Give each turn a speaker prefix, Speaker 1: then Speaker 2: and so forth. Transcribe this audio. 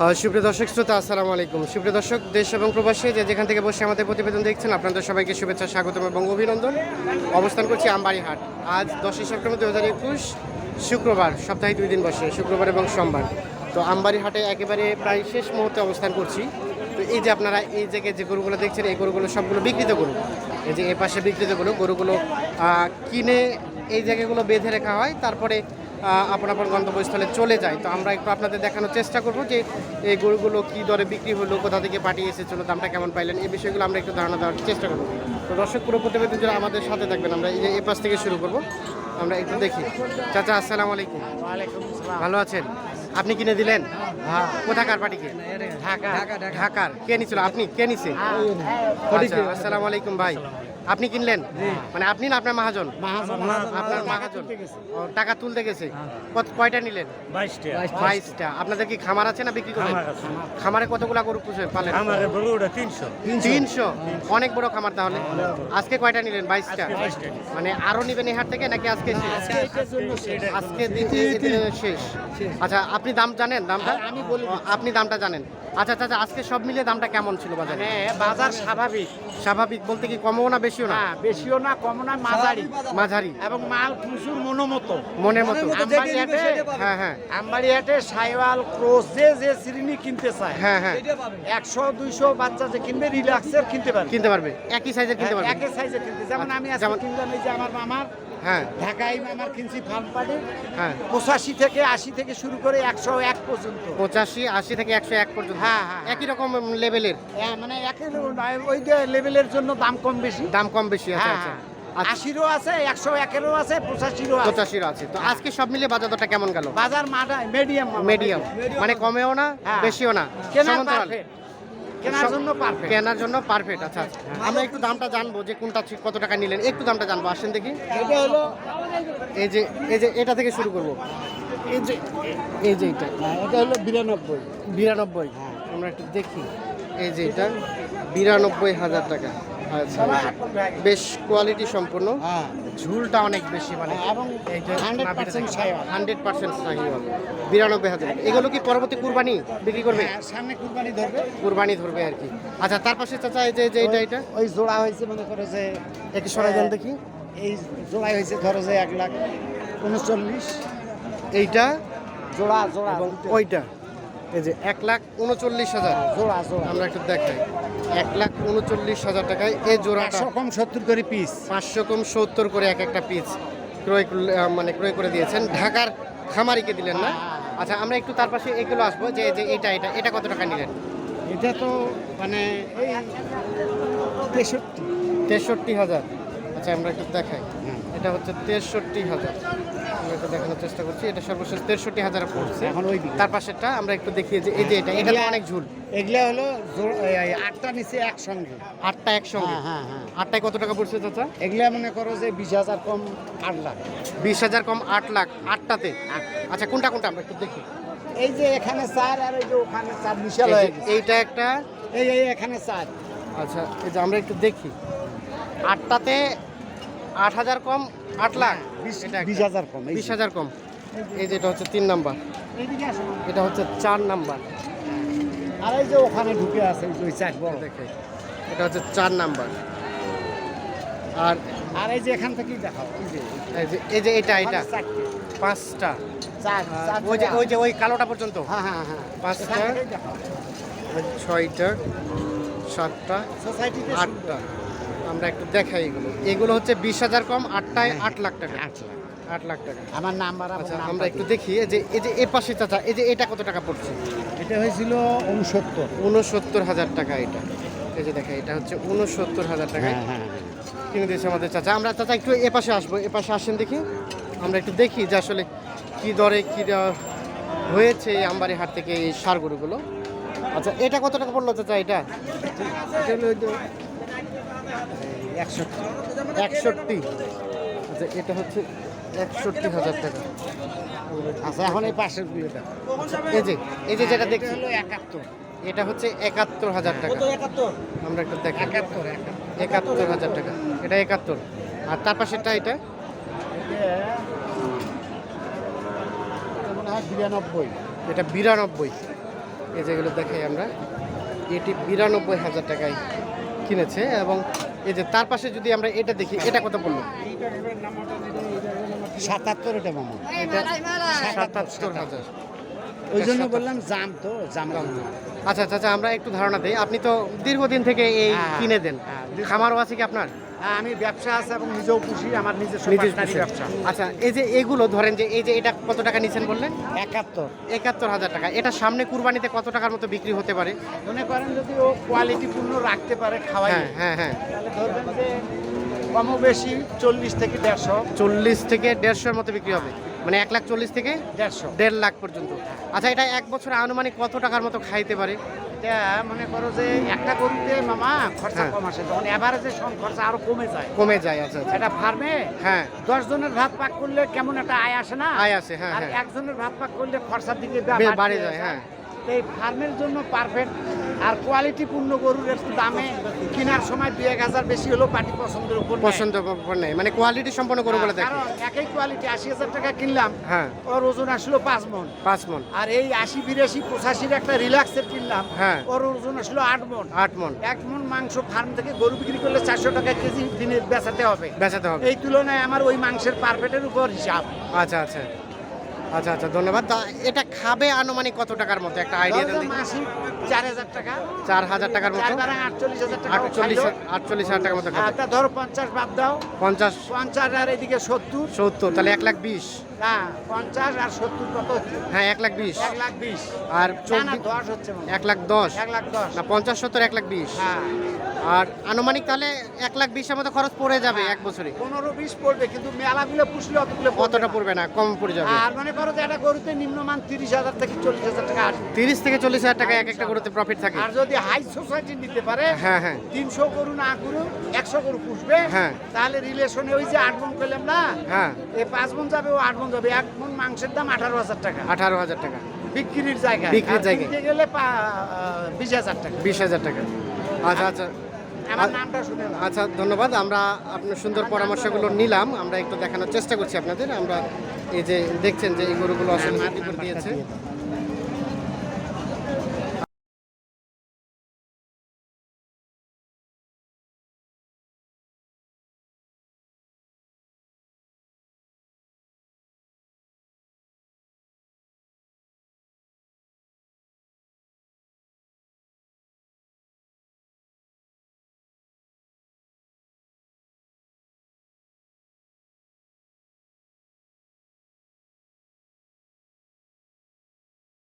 Speaker 1: সুপ্রিয় দর্শক, শ্রোতা, আসসালামু আলাইকুম। সুপ্রিয় দর্শক, দেশ এবং প্রবাসী যে যেখান থেকে বসে আমাদের প্রতিবেদন দেখছেন, আপনাদের সবাইকে শুভেচ্ছা, স্বাগতম এবং অভিনন্দন। অবস্থান করছি আমবাড়ি হাট আজ দশই সেপ্টেম্বর দু হাজার একুশ, শুক্রবার, সপ্তাহে দুই দিন বসে, শুক্রবার এবং সোমবার। তো আমবাড়ি হাটে একেবারে প্রায় শেষ মুহূর্তে অবস্থান করছি। তো এই যে আপনারা এই জায়গায় যে গরুগুলো দেখছেন, এই গরুগুলো সবগুলো বিকৃত গরু। এই যে এ পাশে বিকৃত গরু, গরুগুলো কিনে এই জায়গাগুলো বেঁধে রাখা হয়। তারপরে আপন আপন গন্তব্যস্থলে চলে যায়। তো আমরা একটু আপনাদের দেখানোর চেষ্টা করব যে এই গরুগুলো কী দরে বিক্রি হলো কোথা থেকে পাঠিয়ে এসেছিল দামটা কেমন পাইলেন এই বিষয়গুলো আমরা একটু ধারণা দেওয়ার চেষ্টা করব। তো দর্শক পুরো প্রতিবেদন যারা আমাদের সাথে থাকবেন আমরা। এই এ পাশ থেকে শুরু করব। আমরা একটু দেখি। চাচা আসসালামু আলাইকুম। ভালো আছেন? আপনি কিনে দিলেন? কোথাকার পাটিকে? ঢাকা ঢাকার। কে নিছিল? আপনি? কে নিছে? আচ্ছা, আসসালামু আলাইকুম ভাই। আপনি কিনলেন? মানে আপনি না আপনার মহাজন? আপনার মহাজন। ও, টাকা তুলতে গেছে। কত কয়টা নিলেন?
Speaker 2: বাইশটা।
Speaker 1: আপনাদের কি খামার আছে না বিক্রি করেন?
Speaker 2: খামারে
Speaker 1: কতগুলা গরু পুষে পালেন?
Speaker 2: তিনশো।
Speaker 1: তিনশো। অনেক বড় খামার তাহলে? আজকে কয়টা নিলেন? বাইশটা?
Speaker 2: আজকে 22টা নিয়েছি।
Speaker 1: মানে আরও নিবেন এই হাট থেকে নাকি আজকে শেষ? আজকে শেষ। আচ্ছা আপনি দাম জানেন দামটা? আমি বলি আপনি দামটা জানেন। আচ্ছা আচ্ছা আজকে সব মিলিয়ে দামটা কেমন ছিল বাজারে?
Speaker 3: মানে বাজার স্বাভাবিক।
Speaker 1: স্বাভাবিক বলতে কি কমও না বেশিও না?
Speaker 3: হ্যাঁ বেশিও না কমও না মাঝারি।
Speaker 1: মাঝারি।
Speaker 3: এবং মাল প্রচুর মনোমতো।
Speaker 1: মনের মতো।
Speaker 3: আমবাড়ি হাটে
Speaker 1: হ্যাঁ হ্যাঁ।
Speaker 3: আমবাড়ি হাটে সাইওয়াল ক্রোস যে যে শ্রেণি কিনতে চায়
Speaker 1: হ্যাঁ হ্যাঁ।
Speaker 3: একশো দুইশো বাচ্চা যে কিনবে রিল্যাক্সের কিনতে পারবে।
Speaker 1: কিনতে পারবে। একই সাইজের কিনতে পারবে।
Speaker 3: একই সাইজে কিনতে। যেমন আমি আজকে
Speaker 1: যেমন-
Speaker 3: কিনলাম এই যে আমার মামার
Speaker 1: হ্যাঁ।
Speaker 3: ঢাকায় আমার কিনছি ফার্ম পাটি
Speaker 1: হ্যাঁ।
Speaker 3: পঁচাশি থেকে আশি থেকে শুরু করে একশো এক পর্যন্ত।
Speaker 1: পঁচাশি আশি থেকে একশো এক পর্যন্ত।
Speaker 3: হ্যাঁ, হ্যাঁ,
Speaker 1: একই রকম লেভেলের
Speaker 3: হ্যাঁ, মানে একই ওই যে লেভেলের জন্য দাম কম বেশি।
Speaker 1: দাম কম বেশি
Speaker 3: হ্যাঁ
Speaker 1: আচ্ছা
Speaker 3: হ্যাঁ।
Speaker 1: আচ্ছা।
Speaker 3: আশিরও আছে একশো একেরও আছে পঁচাশিরও আছে।
Speaker 1: পঁচাশির আছে। তো আজকে সব মিলিয়ে বাজার দরটা কেমন গেল?
Speaker 3: বাজার মাঠা মিডিয়াম
Speaker 1: মিডিয়াম মানে কমেও না
Speaker 3: হ্যাঁ।
Speaker 1: বেশিও না।
Speaker 3: পারফেক্ট কেনার জন্য পারফেক্ট
Speaker 1: কেনার জন্য পারফেক্ট আচ্ছা। আচ্ছা। আমরা একটু দামটা জানব যে কোনটা ঠিক কত টাকা নিলেন। একটু দামটা জানব আসেন দেখি।
Speaker 3: এটা হলো
Speaker 1: এই যে এই যে এটা থেকে শুরু করব। এই যে এই যে এটা।
Speaker 3: এটা হলো বিরানব্বই।
Speaker 1: বিরানব্বই আমরা একটু দেখি। এই যে এটা বিরানব্বই হাজার টাকা। আচ্ছা বেশ কোয়ালিটি সম্পূর্ণ।
Speaker 3: হ্যাঁ।
Speaker 1: ঝুলটা অনেক বেশি মানে
Speaker 3: এবং 100% সাইওয়াল।
Speaker 1: হান্ড্রেড পার্সেন্ট সাহিওয়াল বিরানব্বই হাজার। এগুলো কি পরবর্তী কুরবানি বিক্রি করবে?
Speaker 3: হ্যাঁ, সামনে কুরবানি ধরবে।
Speaker 1: কুরবানি ধরবে আর কি। আচ্ছা তার পাশে চাচা এই যে এটা এটা?
Speaker 3: ওই জোড়া হয়েছে মনে করো যে
Speaker 1: একটু সরাই দেন দেখি।
Speaker 3: এই জোড়াই হয়েছে ধরো যে এক লাখ উনচল্লিশ।
Speaker 1: এইটা?
Speaker 3: জোড়া জোড়া।
Speaker 1: এবং ওইটা? এই যে এক লাখ উনচল্লিশ হাজার।
Speaker 3: জোড়া জোড়া।
Speaker 1: আমরা একটু দেখাই। এক লাখ উনচল্লিশ হাজার টাকায় এই জোড়াটা
Speaker 3: একশো কম সত্তর করে পিস
Speaker 1: পাঁচশো কম সত্তর করে এক একটা পিস ক্রয় করলে- মানে ক্রয় করে দিয়েছেন। ঢাকার খামারিকে দিলেন না? আচ্ছা আমরা একটু তার পাশে এগুলো আসব। যে যে এটা এটা এটা কত টাকা নিলেন?
Speaker 3: এটা তো মানে তেষট্টি।
Speaker 1: তেষট্টি হাজার। আচ্ছা আমরা একটু দেখাই।
Speaker 3: হ্যাঁ।
Speaker 1: এটা হচ্ছে তেষট্টি হাজার। আমরা একটু দেখানোর চেষ্টা করছি। এটা সর্বশেষ তেষট্টি হাজার পড়ছে।
Speaker 3: এখন ওই
Speaker 1: তার পাশেরটা আমরা একটু দেখিয়ে যে এই যে এটা এটা অনেক ঝুল।
Speaker 3: এগুলা হলো আটটা নিচে একসঙ্গে।
Speaker 1: আটটা একসঙ্গে।
Speaker 3: হ্যাঁ হ্যাঁ হ্যাঁ।
Speaker 1: আটটায় কত টাকা পড়ছে চাচা?
Speaker 3: এগুলা মনে করো যে বিশ হাজার কম আট লাখ।
Speaker 1: বিশ হাজার কম আট লাখ আটটাতে? আচ্ছা কোনটা কোনটা? আমরা একটু দেখি।
Speaker 3: এই যে এখানে চার আর এই যে ওখানে চার বিশাল হয়ে
Speaker 1: এইটা একটা?
Speaker 3: এই এই এখানে চার।
Speaker 1: আচ্ছা এই যে আমরা একটু দেখি। আটটাতে আট হাজার কম আট লাখ।
Speaker 3: বিশ হাজার কম এই
Speaker 1: বিশ
Speaker 3: যে।
Speaker 1: হাজার কম। এই যে এটা হচ্ছে তিন নাম্বার। এটা হচ্ছে চার নাম্বার।
Speaker 3: আর এই যে ওখানে ঢুকে আছে এই ওই চার বড়।
Speaker 1: দেখে। এটা হচ্ছে চার নাম্বার। আর
Speaker 3: আর এই যে এখান থেকেই দেখাও এই যে।
Speaker 1: এটা এটা। পাঁচটা। ওই যে ওই যে ওই কালোটা পর্যন্ত?
Speaker 3: হ্যাঁ হ্যাঁ হ্যাঁ।
Speaker 1: পাঁচটা। ছয়টা সাতটা আটটা। আমরা একটু দেখাই এগুলো। এগুলো হচ্ছে বিশ হাজার কম আটটায় আট লাখ টাকা।
Speaker 3: আট লাখ।
Speaker 1: আট লাখ টাকা।
Speaker 3: আমার নাম্বার
Speaker 1: আচ্ছা আমরা একটু দেখি। যে এই যে এ পাশে চাচা এই যে এটা কত টাকা পড়ছে?
Speaker 3: এটা হয়েছিল উনসত্তর
Speaker 1: উনসত্তর হাজার টাকা এটা। এই যে দেখা এটা হচ্ছে উনসত্তর হাজার টাকা।
Speaker 3: হ্যাঁ হ্যাঁ হ্যাঁ।
Speaker 1: কিনে দিয়েছে আমাদের চাচা। আমরা চাচা একটু এ পাশে আসব। এ পাশে আসেন দেখি। আমরা একটু দেখি যে আসলে কি দরে কি দেওয়া হয়েছে এই আমবাড়ি হাট থেকে এই সার গরুগুলো। আচ্ছা এটা কত টাকা পড়ল চাচা এটা
Speaker 3: এটা হলো ওই যে এই একষট্টি।
Speaker 1: একষট্টি আচ্ছা এটা হচ্ছে একষট্টি হাজার টাকা।
Speaker 3: আচ্ছা এখন এই পাশের বিয়েটা।
Speaker 1: এই যে এই যে যেটা দেখছি
Speaker 3: হলো একাত্তর।
Speaker 1: এটা হচ্ছে একাত্তর হাজার টাকা। আমরা একটু দেখি।
Speaker 3: একাত্তর
Speaker 1: একাত্তর। হাজার টাকা। এটা একাত্তর। আর তার পাশেরটা এটা?
Speaker 3: বিরানব্বই।
Speaker 1: এটা বিরানব্বই। এই যেগুলো দেখাই আমরা। এটি বিরানব্বই হাজার টাকায় কিনেছে এবং এই যে তার পাশে যদি আমরা এটা দেখি এটা কত পড়ল?
Speaker 3: সাতাত্তর এটা মামা।
Speaker 1: সাতাত্তর হাজার।
Speaker 3: ওই জন্য বললাম জাম তো জাম
Speaker 1: আচ্ছা আচ্ছা আচ্ছা আমরা একটু ধারণা দিই। আপনি তো দীর্ঘদিন থেকে এই
Speaker 3: হ্যাঁ,
Speaker 1: কিনে দেন।
Speaker 3: হ্যাঁ।
Speaker 1: খামারও আছে কি আপনার?
Speaker 3: আমি ব্যবসা আছে এবং নিজেও খুশি আমার
Speaker 1: নিজের
Speaker 3: ব্যবসা।
Speaker 1: আচ্ছা এই যে এগুলো ধরেন যে এই যে এটা কত টাকা নিচ্ছেন বললেন?
Speaker 3: একাত্তর।
Speaker 1: একাত্তর হাজার টাকা। এটা সামনে কুরবানিতে কত টাকার মতো বিক্রি হতে পারে?
Speaker 3: মনে করেন যদি ও কোয়ালিটি পূর্ণ রাখতে পারে খাওয়াই
Speaker 1: হ্যাঁ হ্যাঁ হ্যাঁ।
Speaker 3: তাহলে ধরবেন যে কমও বেশি চল্লিশ থেকে দেড়শো।
Speaker 1: চল্লিশ থেকে দেড়শোর মতো বিক্রি হবে? মানে এক লাখ চল্লিশ থেকে
Speaker 3: দেড়শো।
Speaker 1: দেড় লাখ পর্যন্ত। আচ্ছা এটা এক বছর আনুমানিক কত টাকার মতো খাইতে পারে?
Speaker 3: এটা মনে করো যে একটা গরুতে মামা খরচা
Speaker 1: হ্যাঁ।
Speaker 3: কম আসে তখন এভারেজে খরচা আরও কমে যায়
Speaker 1: কমে যায় আচ্ছা সেটা
Speaker 3: এটা ফার্মে
Speaker 1: হ্যাঁ
Speaker 3: দশ জনের ভাত পাক করলে কেমন একটা আয় আসে না
Speaker 1: আয় আসে, হ্যাঁ, হ্যাঁ।
Speaker 3: একজনের ভাত পাক করলে খরচার দিকে
Speaker 1: বাড়ে যায়, হ্যাঁ।
Speaker 3: এই ফার্মের জন্য পারফেক্ট আর কোয়ালিটি পূর্ণ গরুর একটু দামে কেনার সময় দুই এক হাজার বেশি হলেও পার্টি পছন্দের উপর নেয়।
Speaker 1: পছন্দ নেই মানে কোয়ালিটি সম্পন্ন করে বলে দেখে
Speaker 3: কারণ একই কোয়ালিটি আশি হাজার টাকা কিনলাম
Speaker 1: হ্যাঁ।
Speaker 3: ওর ওজন আসলো পাঁচ মন।
Speaker 1: পাঁচ মন।
Speaker 3: আর এই আশি বিরাশি পঁচাশির একটা রিল্যাক্সের কিনলাম
Speaker 1: হ্যাঁ।
Speaker 3: ওর ওজন আসলো আট মন।
Speaker 1: আট মন।
Speaker 3: এক মন মাংস ফার্ম থেকে গরু বিক্রি করলে চারশো টাকা কেজি দিনে বেচাতে হবে।
Speaker 1: বেচাতে হবে।
Speaker 3: এই তুলনায় আমার ওই মাংসের পারপেটের উপর হিসাব।
Speaker 1: আচ্ছা আচ্ছা। আচ্ছা আচ্ছা ধন্যবাদ। তা এটা খাবে আনুমানিক কত টাকার মতো একটা আইডিয়া দেন।
Speaker 3: মাসিক চার হাজার টাকা।
Speaker 1: চার হাজার টাকার মতো?
Speaker 3: আটচল্লিশ হাজার টাকা
Speaker 1: আটচল্লিশ আটচল্লিশ হাজার টাকার মতো খাবে।
Speaker 3: ধরো পঞ্চাশ বাদ দাও।
Speaker 1: পঞ্চাশ।
Speaker 3: পঞ্চাশ আর এদিকে সত্তর।
Speaker 1: সত্তর তাহলে এক লাখ বিশ।
Speaker 3: না পঞ্চাশ আর সত্তর কত
Speaker 1: হ্যাঁ এক লাখ বিশ।
Speaker 3: এক লাখ বিশ।
Speaker 1: আর চব্বিশ
Speaker 3: দশ হচ্ছে
Speaker 1: এক লাখ দশ।
Speaker 3: এক লাখ দশ।
Speaker 1: না পঞ্চাশ সত্তর এক লাখ বিশ।
Speaker 3: হ্যাঁ।
Speaker 1: আর আনুমানিক তাহলে এক লাখ বিশের মতো খরচ পড়ে যাবে এক বছরে।
Speaker 3: পনেরো বিশ পড়বে কিন্তু মেলাগুলো পুষলে অতগুলো পড়বে না
Speaker 1: কম পড়ে যাবে।
Speaker 3: আর মনে করো যে একটা গরুতে নিম্নমান তিরিশ হাজার থেকে চল্লিশ হাজার টাকা আসবে
Speaker 1: তিরিশ থেকে চল্লিশ হাজার টাকা এক একটা করতে প্রফিট থাকে।
Speaker 3: আর যদি হাই সোসাইটি নিতে পারে
Speaker 1: হ্যাঁ হ্যাঁ।
Speaker 3: তিনশো গরু না গরু একশো গরু পুষবে
Speaker 1: হ্যাঁ।
Speaker 3: তাহলে রিলেশনে ওই যে আট মন করলাম না
Speaker 1: হ্যাঁ।
Speaker 3: এই পাঁচ মন যাবে ও আট মন যাবে। এক মন মাংসের দাম আঠারো হাজার টাকা।
Speaker 1: আঠারো হাজার টাকা।
Speaker 3: বিক্রির জায়গায়
Speaker 1: বিক্রির।
Speaker 3: কিনতে গেলে বিশ হাজার টাকা।
Speaker 1: বিশ হাজার টাকা। আচ্ছা আচ্ছা।
Speaker 3: আমার নামটা শুনে
Speaker 1: আচ্ছা ধন্যবাদ। আমরা আপনার সুন্দর পরামর্শগুলো নিলাম। আমরা একটু দেখানোর চেষ্টা করছি আপনাদের। আমরা এই যে দেখছেন যে এই গরুগুলো আসলে মাটি করে দিয়েছে।